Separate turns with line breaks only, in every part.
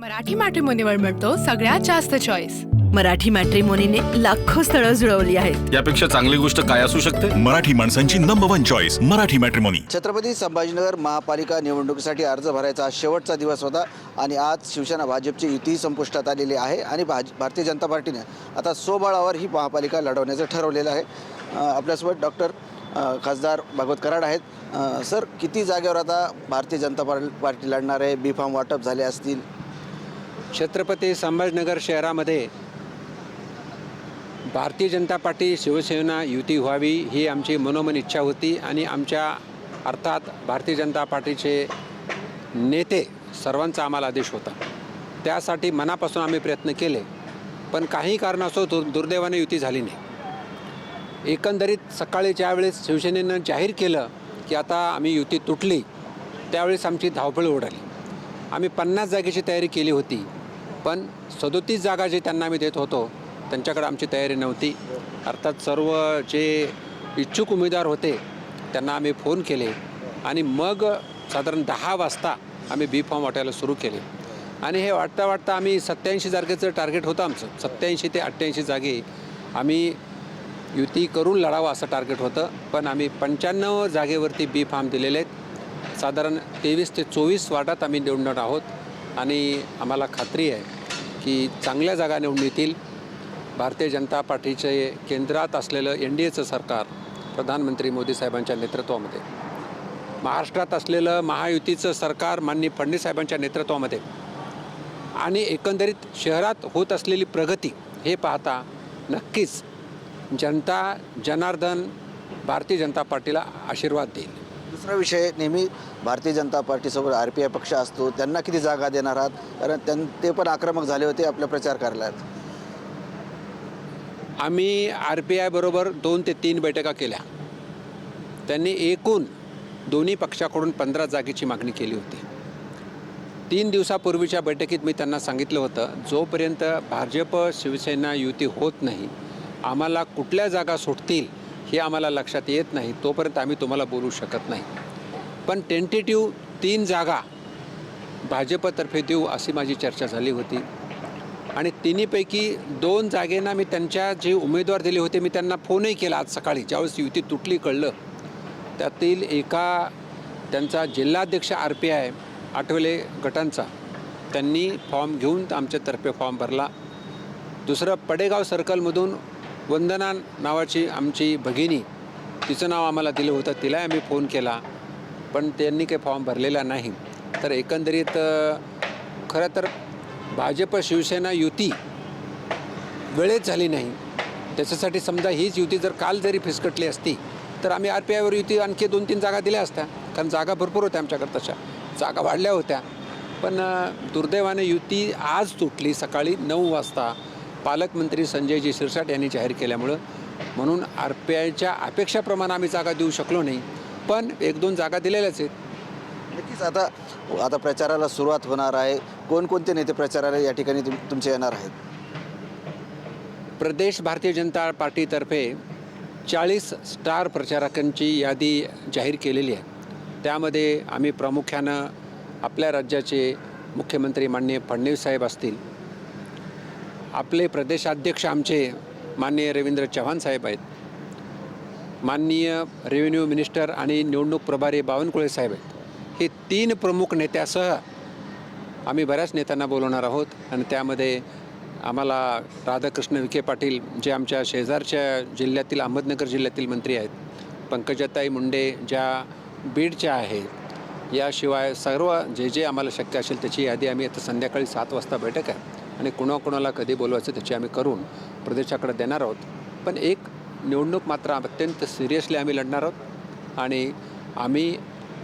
मराठी मॅट्रिमोनीवर मिळतो सगळ्यात जास्त चॉईस
मराठी मॅट्रिमोनीने लाखो स्थळं जुळवली आहेत.
यापेक्षा चांगली गोष्ट काय असू शकते?
मराठी माणसांची number one choice Marathi matrimony.
Chhatrapati Sambhajinagar महापालिका निवडणुकीसाठी अर्ज भरायचा आज शेवटचा दिवस होता आणि आज शिवसेना भाजपची युती संपुष्टात आलेली आहे आणि भाज भारतीय जनता पार्टीने आता सोबळावर ही महापालिका लढवण्याचं ठरवलेलं आहे. आपल्यासोबत डॉक्टर खासदार भागवत कराड आहेत. सर किती जागेवर आता भारतीय जनता पार- पार्टी लढणार आहे? बी फॉर्म वाटप झाले असतील?
छत्रपती संभाजीनगर शहरामध्ये भारतीय जनता पार्टी शिवसेना युती व्हावी ही आमची मनोमन इच्छा होती आणि आमच्या अर्थात भारतीय जनता पार्टीचे नेते सर्वांचा आम्हाला आदेश होता. त्यासाठी मनापासून आम्ही प्रयत्न केले पण काही कारणास्तव दुर् दुर्दैवाने युती झाली नाही. एकंदरीत सकाळी ज्यावेळेस शिवसेनेनं जाहीर केलं की आता आम्ही युती तुटली त्यावेळेस आमची धावपळ उडाली. आम्ही पन्नास जागेची तयारी केली होती. पण सदोतीस जागा जे त्यांना आम्ही देत होतो त्यांच्याकडे आमची तयारी नव्हती. अर्थात सर्व जे इच्छुक उमेदवार होते त्यांना आम्ही फोन केले आणि मग साधारण दहा वाजता आम्ही बी फॉर्म वाटायला सुरू केले. आणि हे वाटता वाटता आम्ही सत्याऐंशी जागेचं टार्गेट होतं आमचं. सत्याऐंशी ते अठ्ठ्याऐंशी जागे आम्ही युती करून लढावं असं टार्गेट होतं. पण आम्ही पंच्याण्णव जागेवरती बी फॉर्म दिलेले आहेत. साधारण तेवीस ते चोवीस वाटात आम्ही निवडणार आहोत. आणि आम्हाला खात्री आहे की चांगल्या जागा निवडून येतील. भारतीय जनता पार्टीचे केंद्रात असलेलं एन डी एचं सरकार प्रधानमंत्री मोदी साहेबांच्या नेतृत्वामध्ये महाराष्ट्रात असलेलं महायुतीचं सरकार माननीय फडणवीस साहेबांच्या नेतृत्वामध्ये आणि एकंदरीत शहरात होत असलेली प्रगती हे पाहता नक्कीच जनता जनार्दन भारतीय जनता पार्टीला आशीर्वाद देईल.
दुसरा विषय नेहमी भारतीय जनता पार्टीसोबत आर पी आय पक्ष असतो त्यांना किती जागा देणार आहात? कारण त्यां ते पण आक्रमक झाले होते आपल्या प्रचार कार्यालयात
आम्ही आर पी आयबरोबर दोन ते तीन बैठका केल्या. त्यांनी एकूण दोन्ही पक्षाकडून पंधरा जागेची मागणी केली होती. तीन दिवसापूर्वीच्या बैठकीत मी त्यांना सांगितलं होतं जोपर्यंत भाजप शिवसेना युती होत नाही आम्हाला कुठल्या जागा सुटतील हे आम्हाला लक्षात येत नाही तोपर्यंत आम्ही तुम्हाला बोलू शकत नाही. पण टेंटेटिव्ह तीन जागा भाजपतर्फे देऊ अशी माझी चर्चा झाली होती. आणि तिन्हीपैकी दोन जागेंना मी त्यांच्या जे उमेदवार दिले होते मी त्यांना फोनही केला आज सकाळी. ज्यावेळेस युती तुटली कळलं त्यातील एका त्यांचा जिल्हाध्यक्ष आर पी आय आठवले गटांचा त्यांनी फॉर्म घेऊन आमच्यातर्फे फॉर्म भरला. दुसरं पडेगाव सर्कलमधून वंदना नावाची आमची भगिनी तिचं नाव आम्हाला दिलं होतं तिलाही आम्ही फोन केला पण त्यांनी काही फॉर्म भरलेला नाही. तर एकंदरीत खरं तर भाजप शिवसेना युती वेळेत झाली नाही. त्याच्यासाठी समजा हीच युती जर काल जरी फिसकटली असती तर आम्ही आर पी आयवर युती आणखी दोन तीन जागा दिल्या असत्या कारण जागा भरपूर होत्या आमच्याकडे तशा. जागा वाढल्या होत्या. पण दुर्दैवाने युती आज तुटली सकाळी नऊ वाजता. पालकमंत्री संजयजी शिरसाट यांनी जाहीर केल्यामुळं म्हणून आर पी आयच्या अपेक्षाप्रमाणे आम्ही जागा देऊ शकलो नाही पण एक दोन जागा दिलेल्याच आहेत.
नक्कीच आता आता प्रचाराला सुरुवात होणार आहे. कोणकोणते नेते प्रचाराला या ठिकाणी तुम तुमचे येणार आहेत?
प्रदेश भारतीय जनता पार्टीतर्फे चाळीस स्टार प्रचारकांची यादी जाहीर केलेली आहे. त्यामध्ये आम्ही प्रामुख्यानं आपल्या राज्याचे मुख्यमंत्री माननीय फडणवीस साहेब असतील आपले प्रदेशाध्यक्ष आमचे माननीय रवींद्र चव्हाण साहेब आहेत. माननीय रेव्हेन्यू मिनिस्टर आणि निवडणूक प्रभारी बावनकुळे साहेब आहेत. हे तीन प्रमुख नेत्यासह आम्ही बऱ्याच नेत्यांना बोलवणार आहोत आणि त्यामध्ये आम्हाला राधाकृष्ण विखे पाटील जे आमच्या शेजारच्या जिल्ह्यातील अहमदनगर जिल्ह्यातील मंत्री आहेत. पंकजाताई मुंडे ज्या बीडच्या आहेत. याशिवाय सर्व जे जे आम्हाला शक्य असेल त्याची यादी आम्ही आता संध्याकाळी सात वाजता बैठक आहे. आणि कुणाकुणाला कधी बोलवायचं त्याची आम्ही करून प्रदेशाकडे देणार आहोत. पण एक निवडणूक मात्र अत्यंत सिरियसली आम्ही लढणार आहोत. आणि आम्ही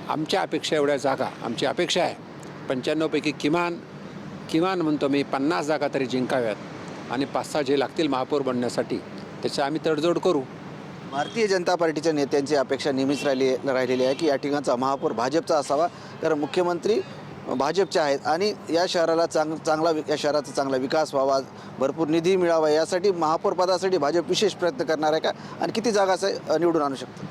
आमच्या अपेक्षा एवढ्या जागा आमची अपेक्षा आहे. पंच्याण्णवपैकी किमान किमान म्हणतो मी पन्नास जागा तरी जिंकाव्यात आणि पाच सहा जे लागतील महापौर बनण्यासाठी त्याचं आम्ही तडजोड करू.
भारतीय जनता पार्टीच्या नेत्यांची अपेक्षा नेहमीच राहिली राहिलेली आहे की या ठिकाणचा महापौर भाजपचा असावा. कारण मुख्यमंत्री भाजपच्या आहेत. आणि या शहराला चांग चांगला या शहराचा चांगला विकास व्हावा भरपूर निधी मिळावा यासाठी महापौरपदासाठी भाजप विशेष प्रयत्न करणार आहे का? आणि किती जागा असं निवडून आणू शकतो?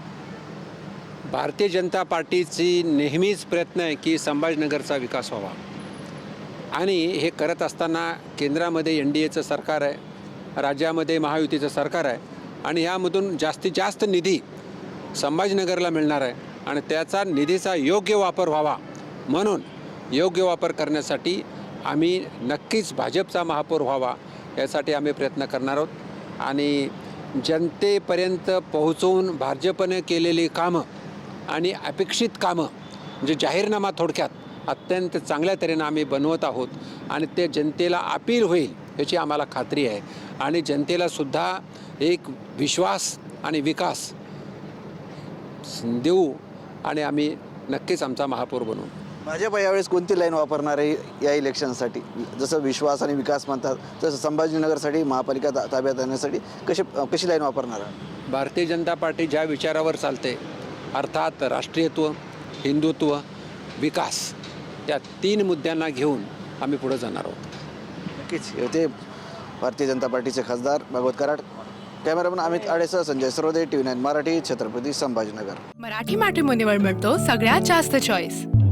भारतीय जनता पार्टीची नेहमीच प्रयत्न आहे की संभाजीनगरचा विकास व्हावा. आणि हे करत असताना केंद्रामध्ये एन डी एचं सरकार आहे राज्यामध्ये महायुतीचं सरकार आहे आणि यामधून जास्तीत जास्त निधी संभाजीनगरला मिळणार आहे. आणि त्याचा निधीचा योग्य वापर व्हावा म्हणून योग्य वापर करण्यासाठी आम्ही नक्कीच भाजपचा महापौर व्हावा यासाठी आम्ही प्रयत्न करणार आहोत. आणि जनतेपर्यंत पोहोचवून भाजपने केलेली कामं आणि अपेक्षित कामं म्हणजे जाहीरनामा थोडक्यात अत्यंत चांगल्या तऱ्हेनं आम्ही बनवत आहोत आणि ते जनतेला अपील होईल याची आम्हाला खात्री आहे. आणि जनतेलासुद्धा एक विश्वास आणि विकास देऊ आणि आम्ही नक्कीच आमचा महापौर बनवू
भाजप यावेळेस कोणती लाईन वापरणार आहे या इलेक्शनसाठी? जसं विश्वास आणि विकास म्हणतात तसं संभाजीनगरसाठी महापालिका ता- ताब्यात आणण्यासाठी कशी कशी लाईन वापरणार आहे?
भारतीय जनता पार्टी ज्या विचारावर चालते अर्थात राष्ट्रीयत्व हिंदुत्व विकास त्या तीन मुद्द्यांना घेऊन आम्ही पुढे जाणार आहोत.
नक्कीच. होते भारतीय जनता पार्टीचे खासदार Bhagwat Karad cameraman Amit आडेसह Sanjay Sarode T V nine Marathi Chhatrapati Sambhajinagar.
Marathi मॅट्रिमोनीवर मिळतो सगळ्यात जास्त चॉईस